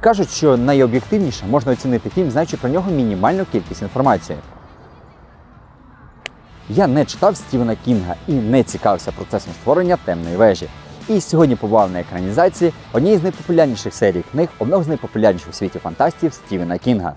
Кажуть, що найоб'єктивніше можна оцінити фільм, знаючи про нього мінімальну кількість інформації. Я не читав Стівена Кінга і не цікавився процесом створення темної вежі. І сьогодні побував на екранізації однієї з найпопулярніших серій книг, одного з найпопулярніших у світі фантастів Стівена Кінга.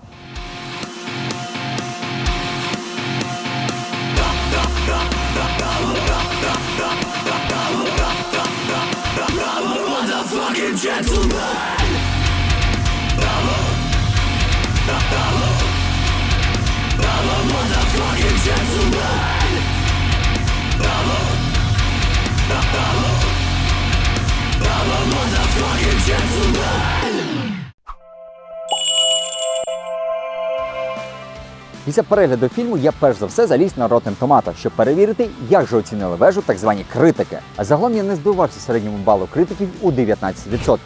Після перегляду фільму я перш за все заліз на Rotten Tomato, щоб перевірити, як же оцінили вежу так звані критики. А загалом я не здивувався середньому балу критиків у 19%,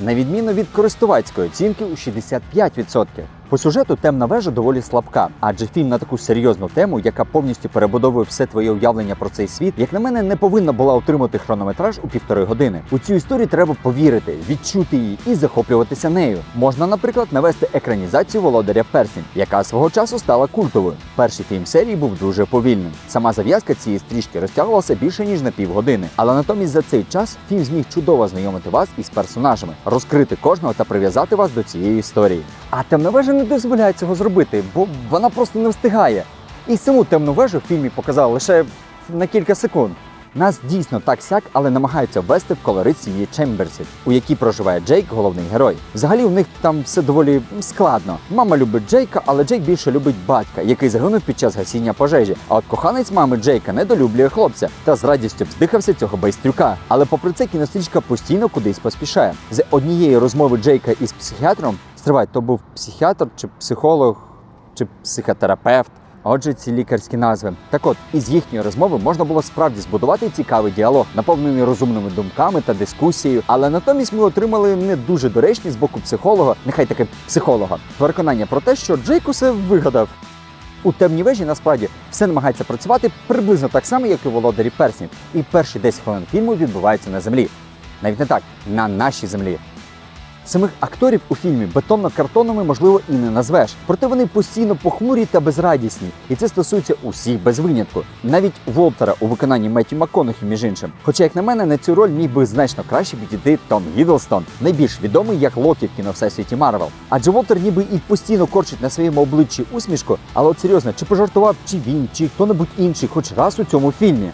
на відміну від користувацької оцінки у 65%. По сюжету темна вежа доволі слабка, адже фільм на таку серйозну тему, яка повністю перебудовує все твоє уявлення про цей світ, як на мене, не повинна була отримати хронометраж у півтори години. У цю історію треба повірити, відчути її і захоплюватися нею. Можна, наприклад, навести екранізацію володаря Персень, яка свого часу стала культовою. Перший фільм серії був дуже повільним. Сама зав'язка цієї стрічки розтягувалася більше ніж на півгодини. Але натомість за цей час фільм зміг чудово знайомити вас із персонажами, розкрити кожного та прив'язати вас до цієї історії. А темна вежа не дозволяє цього зробити, бо вона просто не встигає. І саму темну вежу в фільмі показали лише на кілька секунд. Нас дійсно так сяк, але намагаються ввести в колорит сім'ї Чемберсів, у якій проживає Джейк, головний герой. Взагалі у них там все доволі складно. Мама любить Джейка, але Джейк більше любить батька, який загинув під час гасіння пожежі. А от коханець мами Джейка недолюблює хлопця та з радістю вздихався цього байстрюка. Але попри це кінострічка постійно кудись поспішає. З однієї розмови Джейка із психіатром стривай, то був психіатр чи психолог чи психотерапевт. Отже, ці лікарські назви. Так от, із їхньої розмови можна було справді збудувати цікавий діалог, наповнений розумними думками та дискусією. Але натомість ми отримали не дуже доречні з боку психолога, нехай таки психолога, переконання про те, що Джейк усе вигадав. У темній вежі насправді все намагається працювати приблизно так само, як і володарі перснів. І перші 10 хвилин фільму відбуваються на землі. Навіть не так, на нашій землі. Самих акторів у фільмі бетонно-картонними можливо і не назвеш, проте вони постійно похмурі та безрадісні, і це стосується усіх без винятку. Навіть Волтера у виконанні Меттю МакКонахі, між іншим. Хоча, як на мене, на цю роль міг би значно краще підійти Том Гідлстон, найбільш відомий як Локі в кіно всесвіті Марвел. Адже Волтер ніби і постійно корчить на своєму обличчі усмішку, але от серйозно, чи пожартував чи він, чи хто-небудь інший, хоч раз у цьому фільмі.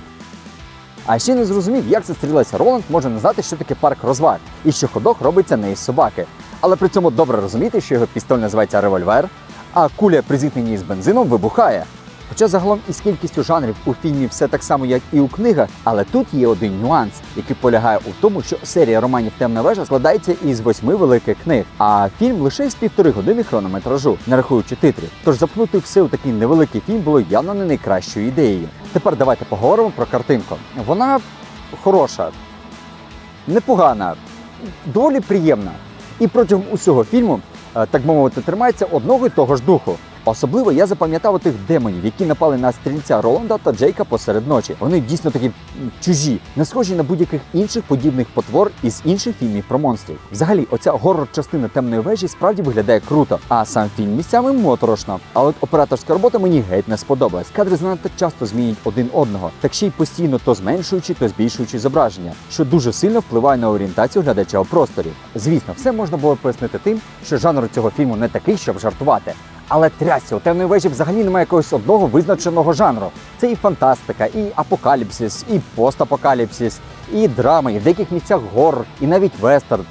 А ще не зрозумів, як це стрілець Роланд може не знати, що таке парк розваг, і що ходок робиться не із собаки. Але при цьому добре розуміти, що його пістоль називається револьвер, а куля при зіткненні з бензином вибухає. Хоча загалом із кількістю жанрів у фільмі все так само, як і у книгах, але тут є один нюанс, який полягає у тому, що серія романів Темна вежа складається із восьми великих книг, а фільм лише з півтори години хронометражу, не рахуючи титрів. Тож запхнути все у такий невеликий фільм було явно не найкращою ідеєю. Тепер давайте поговоримо про картинку. Вона хороша, непогана, доволі приємна. І протягом усього фільму, е, так би мовити, тримається одного і того ж духу. Особливо я запам'ятав тих демонів, які напали на стрільця Роланда та Джейка посеред ночі. Вони дійсно такі чужі, не схожі на будь-яких інших подібних потвор із інших фільмів про монстрів. Взагалі, оця горор-частина темної вежі справді виглядає круто, а сам фільм місцями моторошно. А от операторська робота мені геть не сподобалась. Кадри занадто часто змінюють один одного, так ще й постійно то зменшуючи, то збільшуючи зображення, що дуже сильно впливає на орієнтацію глядача у просторі. Звісно, все можна було пояснити тим, що жанр цього фільму не такий, щоб жартувати. Але трясся, у темної вежі взагалі немає якогось одного визначеного жанру. Це і фантастика, і апокаліпсис, і постапокаліпсис, і драма, і в деяких місцях гор, і навіть вестерн.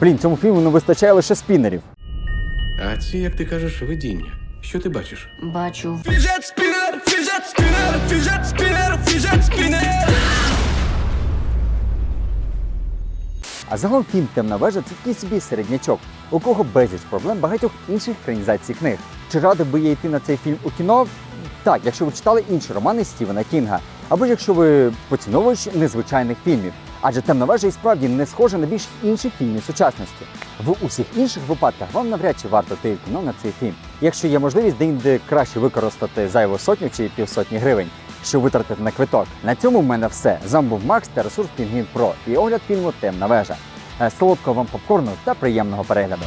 Блін, цьому фільму не вистачає лише спінерів. А ці, як ти кажеш, видіння. Що ти бачиш? Бачу. Фіжет спінер, фіжет спінер, фіжет спінер, фіжет спінер. А загалом фільм Темна вежа це такий собі середнячок, у кого безліч проблем багатьох інших екранізацій книг. Чи радив би я йти на цей фільм у кіно? Так, якщо ви читали інші романи Стівена Кінга, або ж якщо ви поціновувач незвичайних фільмів. Адже темна вежа і справді не схожа на більшість інших фільмів сучасності. В усіх інших випадках вам навряд чи варто йти в кіно на цей фільм, якщо є можливість де краще використати зайву сотню чи півсотні гривень, що витратити на квиток. На цьому в мене все. З був Макс та ресурс Пінгвін Про і огляд фільму Темна вежа. Е, Солодкого вам попкорну та приємного перегляду.